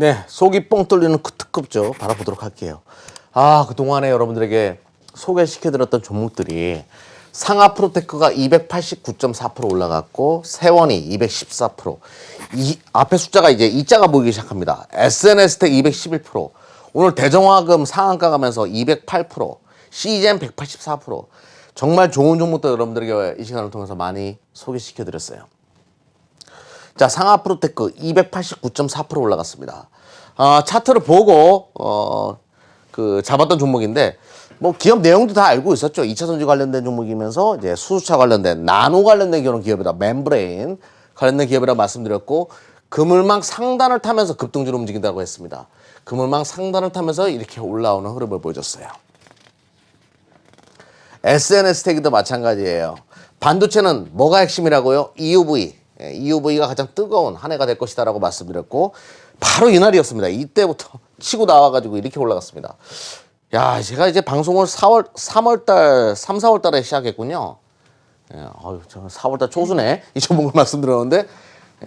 네, 속이 뻥 뚫리는 그 특급죠. 바라보도록 할게요. 아, 그동안에 여러분들에게 소개시켜드렸던 종목들이 상하 프로테크가 289.4% 올라갔고 세원이 214%. 이 앞에 숫자가 이제 이자가 보이기 시작합니다. SNS텍 211%. 오늘 대정화금 상한가 가면서 208%. CGM 184%. 정말 좋은 종목들 여러분들에게 이 시간을 통해서 많이 소개시켜 드렸어요. 자, 상하 프로테크 289.4% 올라갔습니다. 아, 차트를 보고 어, 그 잡았던 종목인데 뭐 기업 내용도 다 알고 있었죠. 2차 전지 관련된 종목이면서 이제 수소차 관련된 나노 관련된 그런 기업이다. 멤브레인 관련된 기업이라 말씀드렸고 그물망 상단을 타면서 급등주로 움직인다고 했습니다. 그물망 상단을 타면서 이렇게 올라오는 흐름을 보여줬어요. SNS 태그도 마찬가지예요. 반도체는 뭐가 핵심이라고요? EUV. 예, EUV가 가장 뜨거운 한 해가 될 것이다라고 말씀드렸고 바로 이날이었습니다. 이때부터 치고 나와가지고 이렇게 올라갔습니다. 야, 제가 이제 방송을 4월, 3월달, 3, 4월달에 시작했군요. 예, 어휴, 저는 4월달 초순에 이 종목을 말씀드렸는데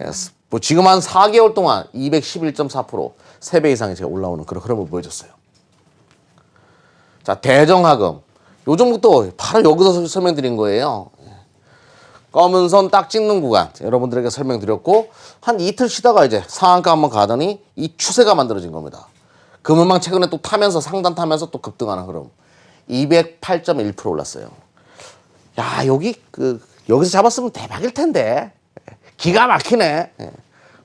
예, 뭐 지금 한 4개월 동안 211.4% 3배 이상이 제가 올라오는 그런 흐름을 보여줬어요. 자, 대정하금. 요 종목도 바로 여기서 설명드린 거예요. 검은 선 딱 찍는 구간 여러분들에게 설명드렸고 한 이틀 쉬다가 이제 상한가 한번 가더니 이 추세가 만들어진 겁니다. 금은망 최근에 또 타면서 상단 타면서 또 급등하는 흐름 208.1% 올랐어요. 야 여기 그 여기서 잡았으면 대박일 텐데 기가 막히네. 예.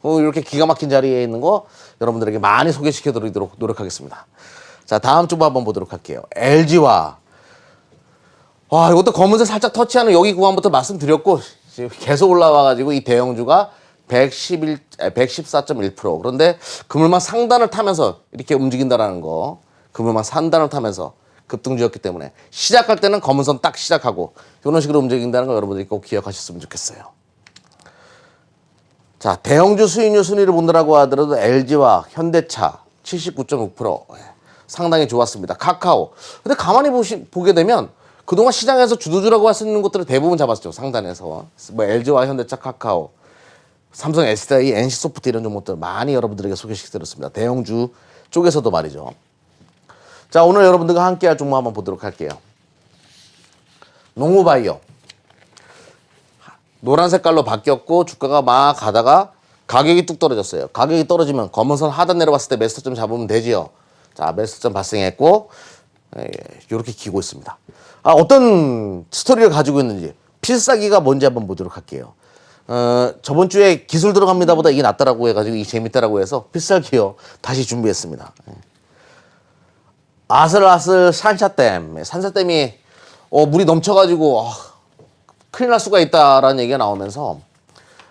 어, 이렇게 기가 막힌 자리에 있는 거 여러분들에게 많이 소개시켜 드리도록 노력하겠습니다. 자 다음 주부 한번 보도록 할게요. LG와 와, 이것도 검은색 살짝 터치하는 여기 구간부터 말씀드렸고, 지금 계속 올라와가지고 이 대형주가 111, 114.1%. 그런데 그물만 상단을 타면서 이렇게 움직인다라는 거, 그물만 상단을 타면서 급등주였기 때문에 시작할 때는 검은선 딱 시작하고 이런 식으로 움직인다는 거 여러분들이 꼭 기억하셨으면 좋겠어요. 자, 대형주 수익률 순위를 본다라고 하더라도 LG와 현대차 79.6% 예, 상당히 좋았습니다. 카카오. 근데 가만히 보시, 보게 되면 그동안 시장에서 주도주라고 할 수 있는 것들을 대부분 잡았죠. 상단에서. 뭐 LG와 현대차, 카카오, 삼성, SDI, NC소프트 이런 종목들 많이 여러분들에게 소개시켜드렸습니다. 대형주 쪽에서도 말이죠. 자, 오늘 여러분들과 함께 할 종목 한번 보도록 할게요. 농우바이오. 노란 색깔로 바뀌었고 주가가 막 가다가 가격이 뚝 떨어졌어요. 가격이 떨어지면 검은선 하단 내려봤을 때 매수점 잡으면 되지요. 자, 매수점 발생했고 이렇게 기고 있습니다. 아, 어떤 스토리를 가지고 있는지 필사기가 뭔지 한번 보도록 할게요. 어, 저번 주에 기술 들어갑니다보다 이게 낫다라고 해가지고 이 재밌다라고 해서 필살기요 다시 준비했습니다. 예. 아슬아슬 산샤댐, 산샤댐이 어, 물이 넘쳐가지고 어, 큰일 날 수가 있다라는 얘기가 나오면서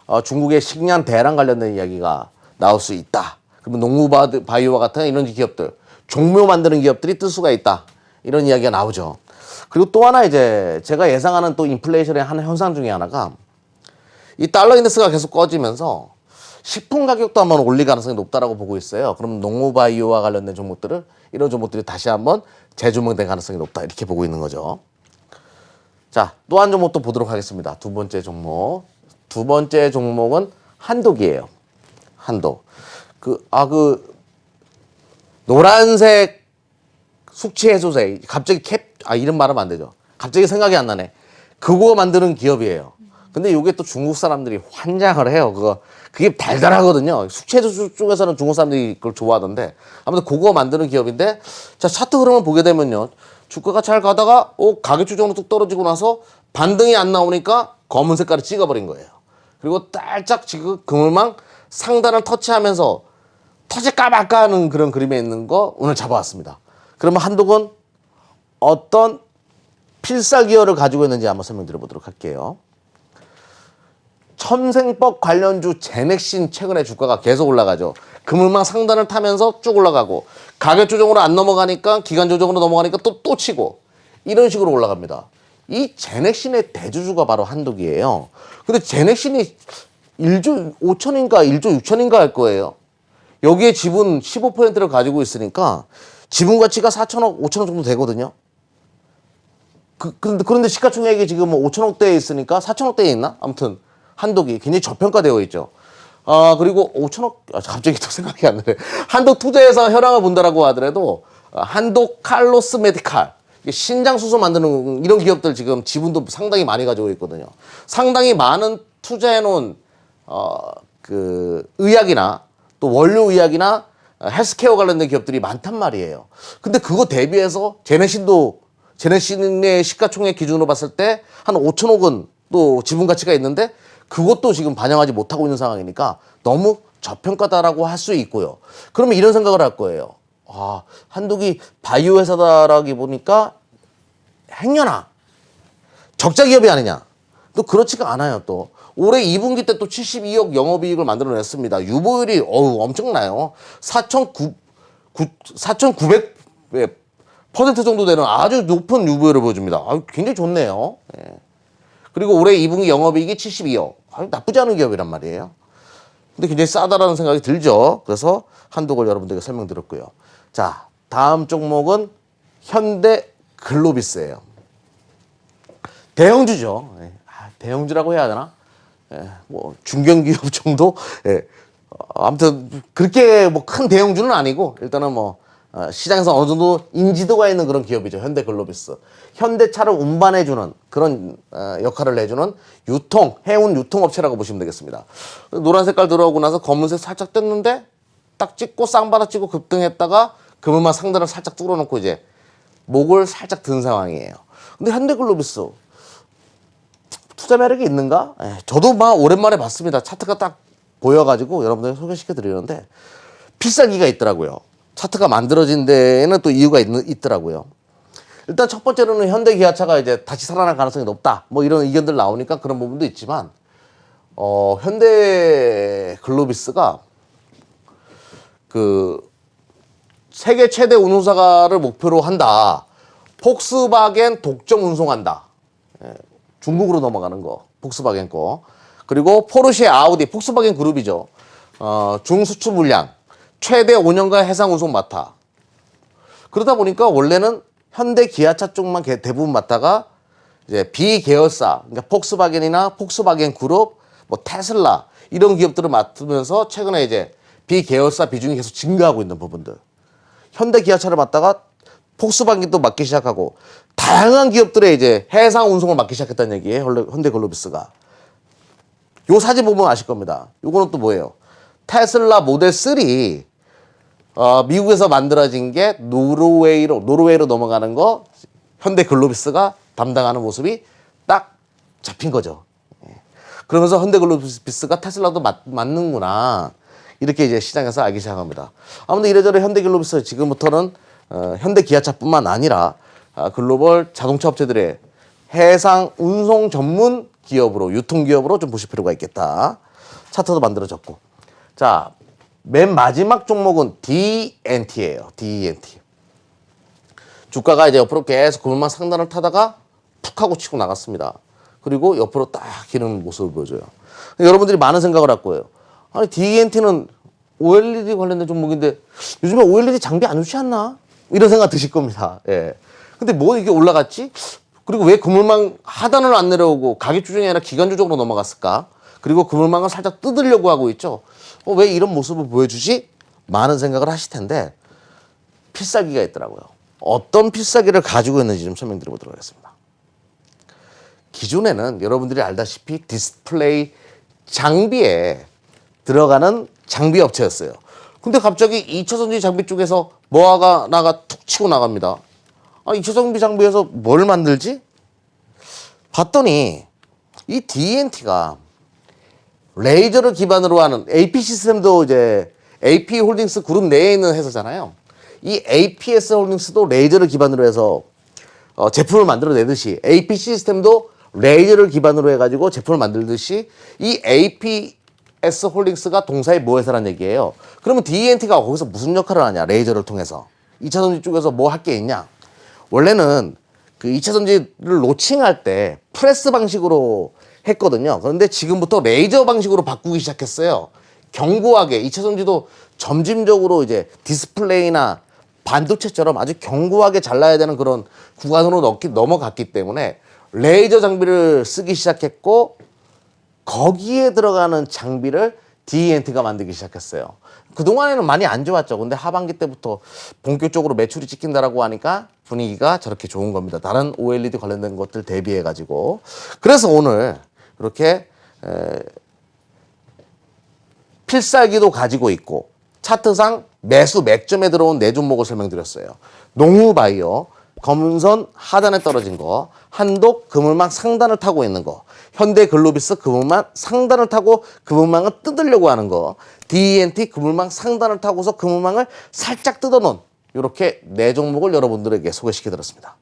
어, 중국의 식량 대란 관련된 이야기가 나올 수 있다. 그러면 농구 바이오와 같은 이런 기업들, 종묘 만드는 기업들이 뜰 수가 있다. 이런 이야기가 나오죠. 그리고 또 하나 이제 제가 예상하는 또 인플레이션의 한 현상 중에 하나가 이 달러 인덱스가 계속 꺼지면서 식품 가격도 한번 올릴 가능성이 높다라고 보고 있어요. 그럼 농무바이오와 관련된 종목들을 이런 종목들이 다시 한번 재조명될 가능성이 높다 이렇게 보고 있는 거죠. 자, 또 한 종목 또 보도록 하겠습니다. 두 번째 종목. 두 번째 종목은 한독이에요. 한독. 그, 아, 그, 노란색 숙취 해소제. 갑자기 캡, 아, 이름 말하면 안 되죠. 갑자기 생각이 안 나네. 그거 만드는 기업이에요. 근데 이게 또 중국 사람들이 환장을 해요. 그거, 그게 달달하거든요. 숙취 해소 쪽에서는 중국 사람들이 그걸 좋아하던데. 아무튼 그거 만드는 기업인데, 자, 차트 흐름을 보게 되면요. 주가가 잘 가다가, 어, 가격 조정으로 뚝 떨어지고 나서 반등이 안 나오니까 검은 색깔을 찍어버린 거예요. 그리고 살짝 지금 그물망 상단을 터치하면서 터질까 말까 하는 그런 그림에 있는 거 오늘 잡아왔습니다. 그러면 한독은 어떤 필살기어를 가지고 있는지 한번 설명드려 보도록 할게요. 천생법 관련주 제넥신 최근에 주가가 계속 올라가죠. 그물망 상단을 타면서 쭉 올라가고 가격 조정으로 안 넘어가니까 기간 조정으로 넘어가니까 또또 치고 이런 식으로 올라갑니다. 이 제넥신의 대주주가 바로 한독이에요. 근데 제넥신이 1조 5천인가 1조 6천인가 할 거예요. 여기에 지분 15%를 가지고 있으니까 지분 가치가 4천억, 5천억 정도 되거든요. 그, 그런데, 그런데 시가총액이 지금 뭐 5천억대에 있으니까 4천억대에 있나? 아무튼 한독이 굉장히 저평가되어 있죠. 아 그리고 5천억 아, 갑자기 또 생각이 안 나네. 한독 투자에서 현황을 본다라고 하더라도 어, 한독 칼로스 메디칼 신장 수소 만드는 이런 기업들 지금 지분도 상당히 많이 가지고 있거든요. 상당히 많은 투자해 놓은 어 그 의약이나 또 원료 의약이나 어, 헬스케어 관련된 기업들이 많단 말이에요. 근데 그거 대비해서 제네신도 제네신의 시가총액 기준으로 봤을 때 한 5천억은 또 지분 가치가 있는데 그것도 지금 반영하지 못하고 있는 상황이니까 너무 저평가다라고 할 수 있고요. 그러면 이런 생각을 할 거예요. 아, 한독이 바이오 회사다라기 보니까 행여나 적자 기업이 아니냐. 또 그렇지가 않아요, 또. 올해 2분기 때 또 72억 영업이익을 만들어냈습니다. 유보율이 어우 엄청나요. 4,900 4,900 예, 정도 되는 아주 높은 유보율을 보여줍니다. 아, 굉장히 좋네요. 예. 그리고 올해 2분기 영업이익이 72억. 아, 나쁘지 않은 기업이란 말이에요. 근데 굉장히 싸다라는 생각이 들죠. 그래서 한독을 여러분들에게 설명드렸고요. 자, 다음 종목은 현대 글로비스예요. 대형주죠. 예. 아, 대형주라고 해야 되나? 예, 뭐 중견기업 정도. 예. 어, 아무튼 그렇게 뭐 큰 대형주는 아니고 일단은 뭐 어, 시장에서 어느 정도 인지도가 있는 그런 기업이죠. 현대글로비스. 현대차를 운반해주는 그런 어, 역할을 해주는 유통, 해운 유통업체라고 보시면 되겠습니다. 노란 색깔 들어오고 나서 검은색 살짝 떴는데 딱 찍고 쌍바닥 찍고 급등했다가 그물만 상단을 살짝 뚫어놓고 이제 목을 살짝 든 상황이에요. 근데 현대글로비스 투자 매력이 있는가? 예, 저도 막 오랜만에 봤습니다. 차트가 딱 보여가지고 여러분들 소개시켜 드리는데 필살기가 있더라고요. 차트가 만들어진 데에는 또 이유가 있, 있더라고요. 일단 첫 번째로는 현대 기아차가 이제 다시 살아날 가능성이 높다. 뭐 이런 의견들 나오니까 그런 부분도 있지만 어, 현대 글로비스가 그 세계 최대 운송사를 목표로 한다. 폭스바겐 독점 운송한다. 예, 중국으로 넘어가는 거. 폭스바겐 거. 그리고 포르쉐, 아우디, 폭스바겐 그룹이죠. 어, 중수출 물량. 최대 5년간 해상 운송 맡아. 그러다 보니까 원래는 현대 기아차 쪽만 개- 대부분 맡다가 이제 비계열사, 그러니까 폭스바겐이나 폭스바겐 그룹, 뭐 테슬라 이런 기업들을 맡으면서 최근에 이제 비계열사 비중이 계속 증가하고 있는 부분들. 현대 기아차를 맡다가 폭스바겐도 맡기 시작하고 다양한 기업들의 이제 해상 운송을 맡기 시작했다는 얘기예요. 현대- 현대 글로비스가. 요 사진 보면 아실 겁니다. 요거는 또 뭐예요? 테슬라 모델 3 어, 미국에서 만들어진 게 노르웨이로 노르웨이로 넘어가는 거 현대 글로비스가 담당하는 모습이 딱 잡힌 거죠. 예. 그러면서 현대 글로비스가 테슬라도 맞, 맞는구나 이렇게 이제 시장에서 알기 시작합니다. 아무튼 이래저래 현대 글로비스 지금부터는 어, 현대 기아차뿐만 아니라 아, 글로벌 자동차 업체들의 해상 운송 전문 기업으로 유통 기업으로 좀 보실 필요가 있겠다. 차트도 만들어졌고. 자, 맨 마지막 종목은 DNT예요. DNT. 주가가 이제 옆으로 계속 그물만 상단을 타다가 푹 하고 치고 나갔습니다. 그리고 옆으로 딱 기는 모습을 보여줘요. 여러분들이 많은 생각을 할 거예요. 아니, DNT는 OLED 관련된 종목인데 요즘에 OLED 장비 안 좋지 않나? 이런 생각 드실 겁니다. 예. 근데 뭐 이게 올라갔지? 그리고 왜 그물망 하단을 안 내려오고 가격 조정이 아니라 기간 조정으로 넘어갔을까? 그리고 그물망을 살짝 뜯으려고 하고 있죠. 어, 왜 이런 모습을 보여주지? 많은 생각을 하실 텐데 필살기가 있더라고요. 어떤 필살기를 가지고 있는지 좀 설명드려보도록 하겠습니다. 기존에는 여러분들이 알다시피 디스플레이 장비에 들어가는 장비 업체였어요. 근데 갑자기 2차 전지 장비 쪽에서 뭐가 나가 툭 치고 나갑니다. 아, 2차 전지 장비에서 뭘 만들지? 봤더니 이 DNT가 레이저를 기반으로 하는 AP 시스템도 이제 AP 홀딩스 그룹 내에 있는 회사잖아요. 이 APS 홀딩스도 레이저를 기반으로 해서 어, 제품을 만들어내듯이 AP 시스템도 레이저를 기반으로 해가지고 제품을 만들듯이 이 APS 홀딩스가 동사의 모회사라는 얘기예요. 그러면 DNT가 거기서 무슨 역할을 하냐? 레이저를 통해서 2차 전지 쪽에서 뭐 할 게 있냐? 원래는 그 2차 전지를 로칭할 때 프레스 방식으로 했거든요. 그런데 지금부터 레이저 방식으로 바꾸기 시작했어요. 견고하게 2차 전지도 점진적으로 이제 디스플레이나 반도체처럼 아주 견고하게 잘라야 되는 그런 구간으로 넘어갔기 때문에 레이저 장비를 쓰기 시작했고 거기에 들어가는 장비를 DNT가 만들기 시작했어요. 그동안에는 많이 안 좋았죠. 근데 하반기 때부터 본격적으로 매출이 찍힌다라고 하니까 분위기가 저렇게 좋은 겁니다. 다른 OLED 관련된 것들 대비해 가지고. 그래서 오늘 이렇게 에, 필살기도 가지고 있고 차트상 매수 맥점에 들어온 네 종목을 설명드렸어요. 농후바이오, 검은선 하단에 떨어진 거, 한독 그물망 상단을 타고 있는 거, 현대 글로비스 그물망 상단을 타고 그물망을 뜯으려고 하는 거, DNT 그물망 상단을 타고서 그물망을 살짝 뜯어놓은 이렇게 네 종목을 여러분들에게 소개시켜드렸습니다.